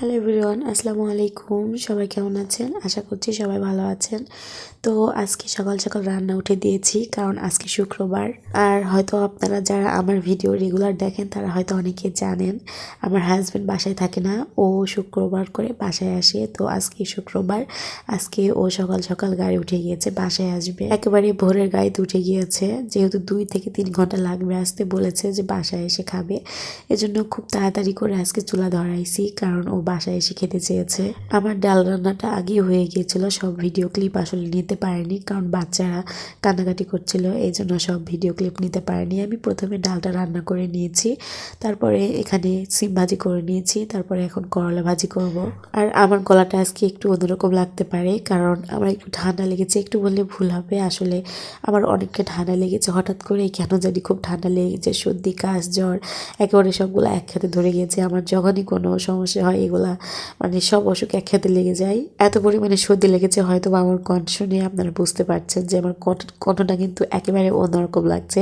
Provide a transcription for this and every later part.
Hello everyone আসসালামু আলাইকুম। সবাই কেমন আছেন? আশা করছি সবাই ভালো আছেন। তো আজকে সকাল সকাল রান্না উঠে দিয়েছি, কারণ আজকে শুক্রবার। আর হয়তো আপনারা যারা আমার ভিডিও রেগুলার দেখেন, তারা হয়তো অনেকে জানেন, আমার হাজব্যান্ড বাসায় থাকে না। ও শুক্রবার করে বাসায় আসে। তো আজকে শুক্রবার, আজকে ও সকাল সকাল গাড়ি উঠে গিয়েছে, বাসায় আসবে। একেবারে ভোরের গাড়িতে উঠে গিয়েছে। যেহেতু দুই থেকে তিন ঘণ্টা লাগবে আসতে, বলেছে যে বাসায় এসে খাবে। এজন্য খুব তাড়াতাড়ি করে আজকে চুলা ধরাইছি, কারণ ও বাসায় এসে খেতে চেয়েছে। আমার ডাল রান্নাটা আগে হয়ে গিয়েছিল, সব ভিডিও ক্লিপ আসলে নিতে পারিনি, কারণ বাচ্চারা কান্নাকাটি করছিল এই জন্য সব ভিডিও ক্লিপ নিতে পারিনি। আমি প্রথমে ডালটা রান্না করে নিয়েছি, তারপরে এখানে সিম ভাজি করে নিয়েছি, তারপরে এখন করলা ভাজি করব। আর আমার গলাটা আজকে একটু অন্যরকম লাগতে পারে, কারণ আমার একটু ঠান্ডা লেগেছে, একটু বললে ভুল হবে, আসলে আমার অনেকটা ঠান্ডা লেগেছে, হঠাৎ করে কেন জানি খুব ঠান্ডা লেগেছে, সর্দি, কাশ, জ্বর, একেবারে সবগুলো একসাথে ধরে গিয়েছে, আমার যখনই কোনো সমস্যা হয় এগুলা মানে সব অসুখ একসাথে লেগে যায়। এত পরিমাণে সর্দি লেগেছে, হয়তো বা আমার কণ্ঠ শুনে আপনারা বুঝতে পারছেন যে আমার কণ্ঠটা কিন্তু একেবারে অন্যরকম লাগছে।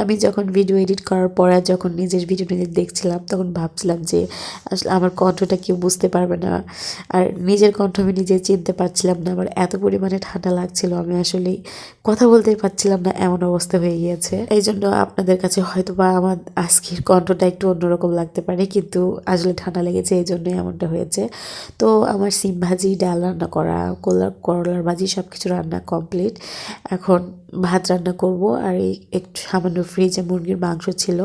আমি যখন ভিডিও এডিট করার পরে যখন নিজের ভিডিও নিজে দেখছিলাম, তখন ভাবছিলাম যে আসলে আমার কণ্ঠটা কেউ বুঝতে পারবে না। আর নিজের কণ্ঠ আমি নিজে চিনতে পারছিলাম না, আমার এত পরিমাণে ঠান্ডা লাগছিল, আমি আসলে কথা বলতে পারছিলাম না, এমন অবস্থা হয়ে গিয়েছে। এই জন্য আপনাদের কাছে হয়তো বা আমার আজকের কণ্ঠটা একটু অন্যরকম লাগতে পারে, কিন্তু আসলে ঠান্ডা লেগেছে এই জন্যই এমনটা হয়েছে। তো আমার সিম ভাজি ডাল রান্না করা করলার করলার ভাজি সব কিছু রান্না কমপ্লিট এখন ভাত রান্না করব আর এই একটু সামান্য ফ্রিজে মুরগির মাংস ছিল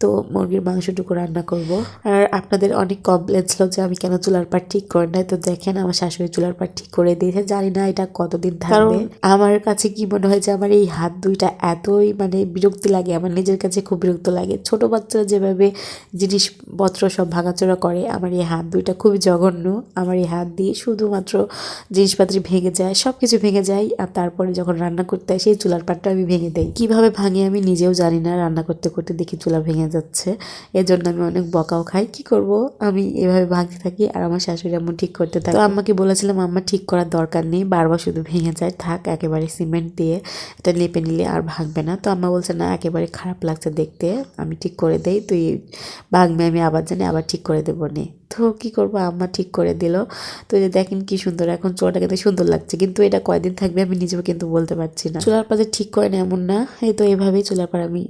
তো মুরগির মাংসটুকু রান্না করব। আর আপনাদের অনেক কমপ্লেন ছিল যে আমি কেন চুলার পাট ঠিক করে নাই। তো দেখেন আমার শাশুড়ি চুলার পাট ঠিক করে দিয়েছে জানি না এটা কতদিন থাকবে। আমার কাছে কি মনে হয় যে আমার এই হাত দুইটা এতই মানে বিরক্তি লাগে আমার নিজের কাছে খুব বিরক্ত লাগে। ছোট বাচ্চারা যেভাবে জিনিসপত্র সব ভাঙাচোরা করে আমার এই হাত দুইটা খুবই জঘন্য। আমার এই হাত দিয়ে শুধুমাত্র জিনিসপত্র ভেঙে যায় সব কিছু ভেঙে যায় আর তারপরে যখন রান্না করতে হয় সেই চুলার পাটটা আমি ভেঙে দেই। কীভাবে ভাঙে আমি নিজেও জানি না, রান্না করতে করতে দেখি চুলা ভেঙে যাচ্ছে। এজন্য আমি অনেক বকাও খাই। কি করব? আমি এভাবে ভাঙতে থাকি আর আমার শাশুড়ি আম্মু ঠিক করতে থাকে। আম্মাকে বলেছিলাম, আম্মা, ঠিক করার দরকার নেই, বারবার শুধু ভেঙে যায়, থাক, একেবারে সিমেন্ট দিয়ে এটা লেপে নিলে আর ভাঙবে না। তো আম্মা বলছে, না, একেবারে খারাপ লাগছে দেখতে, আমি ঠিক করে দেই, তুই ভাঙবে, আমি আবার জানি, আবার ঠিক করে দেবো, নে। তো কী করব? আম্মা ঠিক করে দিল। তো যে দেখেন কি সুন্দর, এখন চোরাটা কিন্তু সুন্দর লাগছে। কিন্তু এটা কয়দিন থাকবে আমি নিজেও কিন্তু বলতে পারছি না। চুলার পাশে ঠিক করে না এমন না। এই তো এভাবেই চুলার পর আমি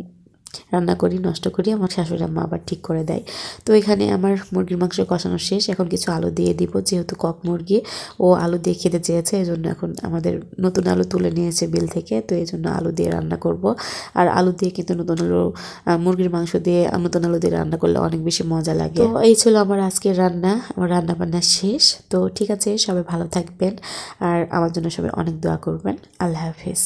রান্না করি, নষ্ট করি, আমার শাশুড়ি আম্মা আবার ঠিক করে দেয়। তো এখানে আমার মুরগির মাংস কষানো শেষ, এখন কিছু আলু দিয়ে দিব, যেহেতু কক মুরগি, ও আলু দিয়ে খেতে চেয়েছে এই জন্য এখন আমাদের নতুন আলু তুলে নিয়েছে বিল থেকে, তো এই জন্য আলু দিয়ে রান্না করব। আর আলু দিয়ে কিন্তু নতুন আলু মুরগির মাংস দিয়ে নতুন আলু দিয়ে রান্না করলে অনেক বেশি মজা লাগে। তো এই ছিল আমার আজকের রান্না, আমার রান্না বান্না শেষ। তো ঠিক আছে, সবাই ভালো থাকবেন, আর আমার জন্য সবাই অনেক দোয়া করবেন। আল্লাহ হাফিজ।